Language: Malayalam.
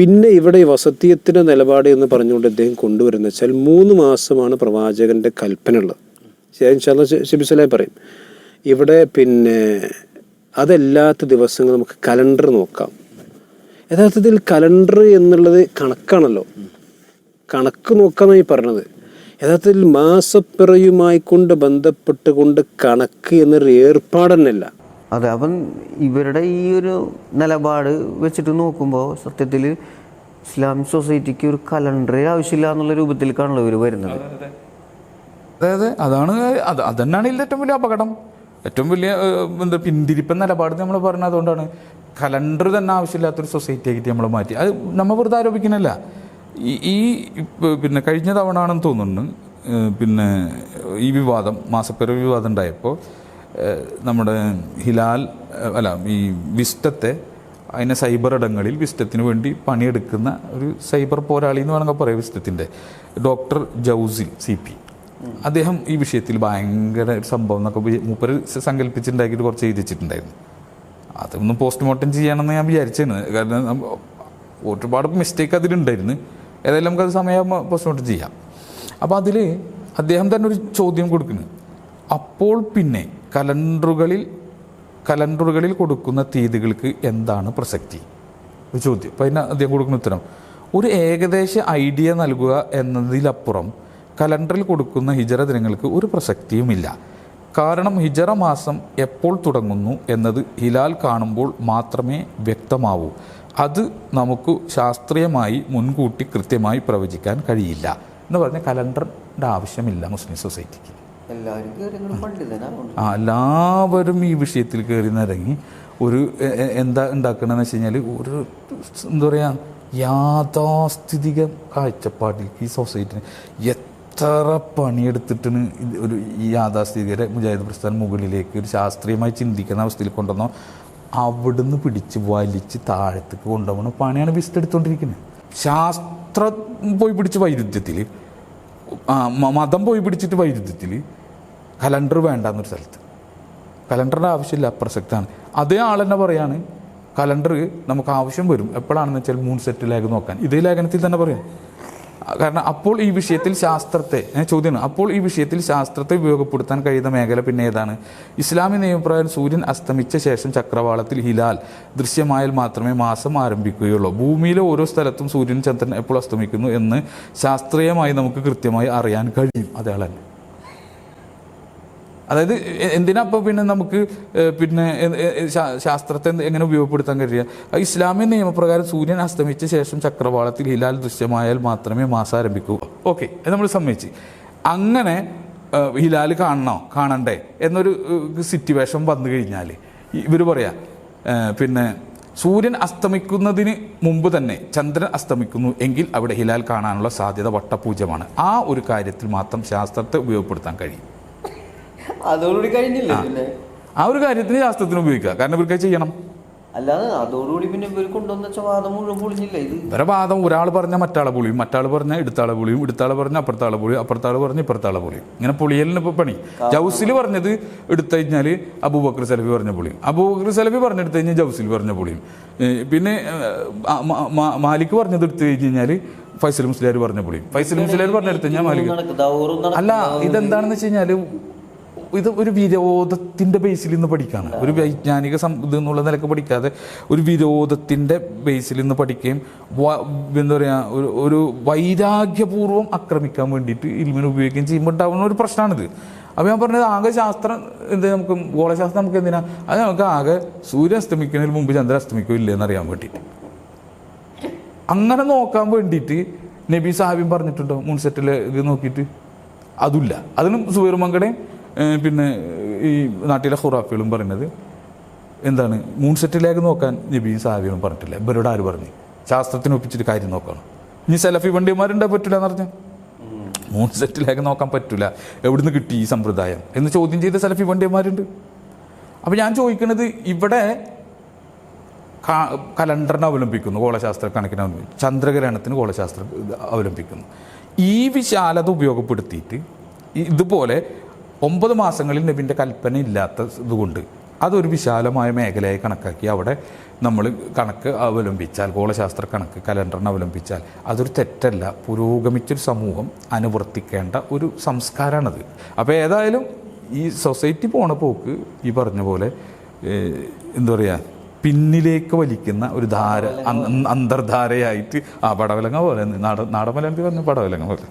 പിന്നെ ഇവിടെ വസത്തിയത്തിന്റെ നിലപാട് എന്ന് പറഞ്ഞുകൊണ്ട് അദ്ദേഹം കൊണ്ടുവരുന്ന വെച്ചാൽ മൂന്ന് മാസമാണ് പ്രവാചകന്റെ കൽപ്പന ഉള്ളത്. ശരിച്ചാൽ ശിബിസലായി പറയും. ഇവിടെ പിന്നെ അതല്ലാത്ത ദിവസങ്ങൾ നമുക്ക് കലണ്ടർ നോക്കാം. യഥാർത്ഥത്തിൽ കലണ്ടർ എന്നുള്ളത് കണക്കാണല്ലോ. കണക്ക് നോക്കാന്നാണ് പറഞ്ഞത്. യഥാർത്ഥത്തിൽ മാസപ്പിറയുമായി കൊണ്ട് ബന്ധപ്പെട്ടുകൊണ്ട് കണക്ക് എന്നൊരു ഏർപ്പാട് തന്നെയല്ല അതെ അപ്പം ഇവരുടെ ഈ ഒരു നിലപാട് വെച്ചിട്ട് നോക്കുമ്പോൾ സത്യത്തിൽ ഇസ്ലാമിക് സൊസൈറ്റിക്ക് ഒരു കലണ്ടറേ ആവശ്യമില്ല എന്നുള്ള രൂപത്തിലേക്കാണല്ലോ ഇവർ വരുന്നത്. അതെ അതെ അതാണ് അത് അതന്നെയാണ് ഇതിൽ ഏറ്റവും വലിയ അപകടം. ഏറ്റവും വലിയ എന്താ പിന്തിരിപ്പൻ നിലപാട് നമ്മൾ പറഞ്ഞത് അതുകൊണ്ടാണ്. കലണ്ടർ തന്നെ ആവശ്യമില്ലാത്തൊരു സൊസൈറ്റി ആയിട്ട് നമ്മൾ മാറ്റി. അത് നമ്മൾ വെറുതെ ആരോപിക്കുന്നില്ല ഈ പിന്നെ കഴിഞ്ഞ തവണ ആണെന്ന് തോന്നുന്നു പിന്നെ ഈ വിവാദം മാസപ്പിറവി വിവാദം ഉണ്ടായപ്പോൾ നമ്മുടെ ഹിലാൽ അല്ല ഈ വിസ്റ്റത്തെ അതിനെ സൈബർ ഇടങ്ങളിൽ വിസ്റ്റത്തിന് വേണ്ടി പണിയെടുക്കുന്ന ഒരു സൈബർ പോരാളി എന്ന് വേണമെങ്കിൽ പറയാം വിസ്റ്റത്തിന്റെ. Doctor Jousy C P. അദ്ദേഹം ഈ വിഷയത്തിൽ ഭയങ്കര സംഭവം എന്നൊക്കെ മൂപ്പർ മൂപ്പര് സ- സങ്കല്പിച്ചുണ്ടാക്കിയിട്ട് കുറച്ച് എഴുതിച്ചിട്ടുണ്ടായിരുന്നു. അതൊന്നും പോസ്റ്റ്മോർട്ടം ചെയ്യണമെന്ന് ഞാൻ വിചാരിച്ചാണ് കാരണം ഒരുപാട് മിസ്റ്റേക്ക് അതിലുണ്ടായിരുന്നു. ഏതായാലും നമുക്കത് സമയം പോസ്റ്റ്മോർട്ടം ചെയ്യാം. അപ്പോൾ അതിൽ അദ്ദേഹം തന്നെ ഒരു ചോദ്യം കൊടുക്കുന്നു. അപ്പോൾ പിന്നെ കലണ്ടറുകളിൽ കലണ്ടറുകളിൽ കൊടുക്കുന്ന തീയതികൾക്ക് എന്താണ് പ്രസക്തി? ചോദ്യം. അപ്പം അതിന് അദ്ദേഹം കൊടുക്കുന്ന ഉത്തരം. ഒരു ഏകദേശ ഐഡിയ നൽകുക എന്നതിലപ്പുറം കലണ്ടറിൽ കൊടുക്കുന്ന ഹിജറ ദിനങ്ങൾക്ക് ഒരു പ്രസക്തിയുമില്ല കാരണം ഹിജറ മാസം എപ്പോൾ തുടങ്ങുന്നു എന്നത് ഹിലാൽ കാണുമ്പോൾ മാത്രമേ വ്യക്തമാവൂ. അത് നമുക്ക് ശാസ്ത്രീയമായി മുൻകൂട്ടി കൃത്യമായി പ്രവചിക്കാൻ കഴിയില്ല. എന്ന് പറഞ്ഞ കലണ്ടറിന്റെ ആവശ്യമില്ല മുസ്ലിം സൊസൈറ്റിക്ക്. ആ എല്ലാവരും ഈ വിഷയത്തിൽ കയറി നിരങ്ങി. ഒരു എന്താ ഉണ്ടാക്കണമെന്ന് വെച്ച് കഴിഞ്ഞാൽ ഒരു എന്താ പറയുക യാഥാസ്ഥിതിക കാഴ്ചപ്പാടിലേക്ക് ഈ സൊസൈറ്റിന് എത്ര പണിയെടുത്തിട്ടാണ് ഒരു ഈ യാഥാസ്ഥിതികരെ മുജാഹിദ് പ്രസ്ഥാനം മുകളിലേക്ക് ഒരു ശാസ്ത്രീയമായി ചിന്തിക്കുന്ന അവസ്ഥയിൽ കൊണ്ടുവന്നോ അവിടുന്ന് പിടിച്ച് വലിച്ച് താഴത്തേക്ക് കൊണ്ടുപോകണ പണിയാണ് വിസ്റ്റ് എടുത്തുകൊണ്ടിരിക്കുന്നത് ശാസ്ത്രം പോയി പിടിച്ച് വൈരുദ്ധ്യത്തിൽ മതം പോയി പിടിച്ചിട്ട് വൈരുദ്ധ്യത്തിൽ കലണ്ടർ വേണ്ട എന്നൊരു സ്ഥലത്ത്. കലണ്ടറിന്റെ ആവശ്യമില്ല പ്രസക്തമാണ് അതേ ആൾ തന്നെ പറയാണ് കലണ്ടർ നമുക്ക് ആവശ്യം വരും. എപ്പോഴാണെന്ന് വെച്ചാൽ മൂന്ന് സെറ്റ് ലേഖ നോക്കാൻ. ഇതേ ലേഖനത്തിൽ തന്നെ പറയാം. കാരണം അപ്പോൾ ഈ വിഷയത്തിൽ ശാസ്ത്രത്തെ ചോദ്യമാണ് അപ്പോൾ ഈ വിഷയത്തിൽ ശാസ്ത്രത്തെ ഉപയോഗപ്പെടുത്താൻ കഴിയുന്ന മേഖല പിന്നെ ഏതാണ്? ഇസ്ലാമിക നിയമപ്രകാരം സൂര്യൻ അസ്തമിച്ച ശേഷം ചക്രവാളത്തിൽ ഹിലാൽ ദൃശ്യമായാൽ മാത്രമേ മാസം ആരംഭിക്കുകയുള്ളൂ. ഭൂമിയിലെ ഓരോ സ്ഥലത്തും സൂര്യൻ ചന്ദ്രൻ എപ്പോൾ അസ്തമിക്കുന്നു എന്ന് ശാസ്ത്രീയമായി നമുക്ക് കൃത്യമായി അറിയാൻ കഴിയും. അതേളന്നെ അതായത് എന്തിനാ അപ്പോൾ പിന്നെ നമുക്ക് പിന്നെ ശാസ്ത്രത്തെ എങ്ങനെ ഉപയോഗപ്പെടുത്താൻ കഴിയുക? ഇസ്ലാമിക നിയമപ്രകാരം സൂര്യൻ അസ്തമിച്ച ശേഷം ചക്രവാളത്തിൽ ഹിലാൽ ദൃശ്യമായാൽ മാത്രമേ മാസം ആരംഭിക്കൂ. ഓക്കെ അത് നമ്മൾ സമ്മതിച്ച്. അങ്ങനെ ഹിലാൽ കാണണോ? കാണണ്ടേ? എന്നൊരു സിറ്റുവേഷൻ വന്നു കഴിഞ്ഞാൽ ഇവർ പറയാ പിന്നെ സൂര്യൻ അസ്തമിക്കുന്നതിന് മുമ്പ് തന്നെ ചന്ദ്രൻ അസ്തമിക്കുന്നു എങ്കിൽ അവിടെ ഹിലാൽ കാണാനുള്ള സാധ്യത വട്ടപൂജ്യമാണ്. ആ ഒരു കാര്യത്തിൽ മാത്രം ശാസ്ത്രത്തെ ഉപയോഗപ്പെടുത്താൻ കഴിയും. അതോടുകൂടി കഴിഞ്ഞില്ലേ പിന്നെ? ആ ഒരു കാര്യത്തിന് ശാസ്ത്രത്തിന് ഉപയോഗിക്കുക കാരണം ഇവർക്ക് ചെയ്യണം. അല്ലാതെ അതോടുകൂടി പിന്നെ ഇവർ കൊണ്ടുവന്ന വാദം മുഴുവൻ പൊളിഞ്ഞില്ല ഇത്? ഇവരെ വാദം ഒരാൾ പറഞ്ഞ മറ്റാളെ പൊളിയും. മറ്റാൾ പറഞ്ഞ എടുത്താളെ പൊളിയും. എടുത്താളെ പറഞ്ഞ അപ്പുറത്താളെ പൊളിയും. അപ്പുറത്താളെ പറഞ്ഞ ഇപ്പുറത്താളെ പൊളിയും. ഇങ്ങനെ പൊളിയലിന് ഇപ്പോൾ പണി. ജൗസിൽ പറഞ്ഞത് എടുത്തു കഴിഞ്ഞാൽ അബൂബക്കർ സലഫി പറഞ്ഞ പൊളിയും. അബൂബക്കർ സലഫി പറഞ്ഞെടുത്ത് കഴിഞ്ഞാൽ ജൗസിൽ പറഞ്ഞ പൊളിയും. പിന്നെ മാലിക് പറഞ്ഞത് എടുത്തു കഴിഞ്ഞ് കഴിഞ്ഞാൽ ഫൈസൽ മുസ്ലിയാർ പറഞ്ഞ പൊളിയും. ഫൈസൽ മുസ്ലിയാർ പറഞ്ഞെടുത്ത് കഴിഞ്ഞാൽ മാലിക് അല്ല ഇതെന്താണെന്ന് വെച്ച് കഴിഞ്ഞാൽ ഇത് ഒരു വിരോധത്തിന്റെ ബേസിൽ നിന്ന് പഠിക്കുകയാണ് ഒരു വൈജ്ഞാനിക ഇത് എന്നുള്ള നിലയ്ക്ക് പഠിക്കാതെ ഒരു വിരോധത്തിന്റെ ബേസിൽ നിന്ന് പഠിക്കുകയും എന്താ പറയുക ഒരു ഒരു വൈരാഗ്യപൂർവം ആക്രമിക്കാൻ വേണ്ടിയിട്ട് ഇൽമിനെ ഉപയോഗിക്കുകയും ചെയ്യുമ്പോൾ ഉണ്ടാകുന്ന ഒരു പ്രശ്നമാണിത്. അപ്പോൾ ഞാൻ പറഞ്ഞത് ആകെ ശാസ്ത്രം എന്ത് നമുക്ക് ഗോളശാസ്ത്രം നമുക്ക് എന്തിനാ? അത് നമുക്ക് ആകെ സൂര്യൻ അസ്തമിക്കുന്നതിന് മുമ്പ് ചന്ദ്രൻ അസ്തമിക്കോ ഇല്ലേ എന്നറിയാൻ വേണ്ടിയിട്ട്. അങ്ങനെ നോക്കാൻ വേണ്ടിയിട്ട് നബി സാഹിബും പറഞ്ഞിട്ടുണ്ടോ മുൻസെറ്റിൽ ഇത് നോക്കിയിട്ട്? അതുമില്ല. അതിനും സുബൈർ പിന്നെ ഈ നാട്ടിലെ ഖുറാഫികളും പറയുന്നത് എന്താണ്? മൂൺ സെറ്റിലേക്ക് നോക്കാൻ നബിയും സഹാബികളും പറഞ്ഞിട്ടില്ല? ഇവരോട് ആര് പറഞ്ഞു? ശാസ്ത്രത്തിന് ഒപ്പിച്ചിട്ട് കാര്യം നോക്കണം. ഇനി സെലഫി വണ്ടിമാരുണ്ടാ പറ്റില്ല എന്ന് പറഞ്ഞു? മൂൺ സെറ്റിലേക്ക് നോക്കാൻ പറ്റില്ല എവിടുന്ന് കിട്ടി ഈ സമ്പ്രദായം? എന്ന് ചോദ്യം ചെയ്ത സെലഫി വണ്ടിമാരുണ്ട് അപ്പം ഞാൻ ചോദിക്കുന്നത് ഇവിടെ കലണ്ടറിനെ അവലംബിക്കുന്നു ഗോളശാസ്ത്ര കണക്കിനെ ചന്ദ്രഗ്രഹണത്തിന് ഗോളശാസ്ത്രം അവലംബിക്കുന്നു. ഈ വിശാലത ഉപയോഗപ്പെടുത്തിയിട്ട് ഇതുപോലെ ഒമ്പത് മാസങ്ങളിൽ നബിന്റെ കൽപ്പന ഇല്ലാത്ത ഇതുകൊണ്ട് അതൊരു വിശാലമായ മേഖലയായി കണക്കാക്കി അവിടെ നമ്മൾ കണക്ക് അവലംബിച്ചാൽ ഗോളശാസ്ത്ര കണക്ക് കലണ്ടറിനെ അവലംബിച്ചാൽ അതൊരു തെറ്റല്ല. പുരോഗമിച്ചൊരു സമൂഹം അനുവർത്തിക്കേണ്ട ഒരു സംസ്കാരമാണത് അപ്പോൾ ഏതായാലും ഈ സൊസൈറ്റി പോണ പോക്ക് ഈ പറഞ്ഞ പോലെ എന്താ പറയുക പിന്നിലേക്ക് വലിക്കുന്ന ഒരു ധാര അന്തർധാരയായിട്ട് ആ പടവലങ്ങ പോലെ നാട നാടൻ മലയാളത്തിൽ പറഞ്ഞ പടവലങ്ങ പോലെ.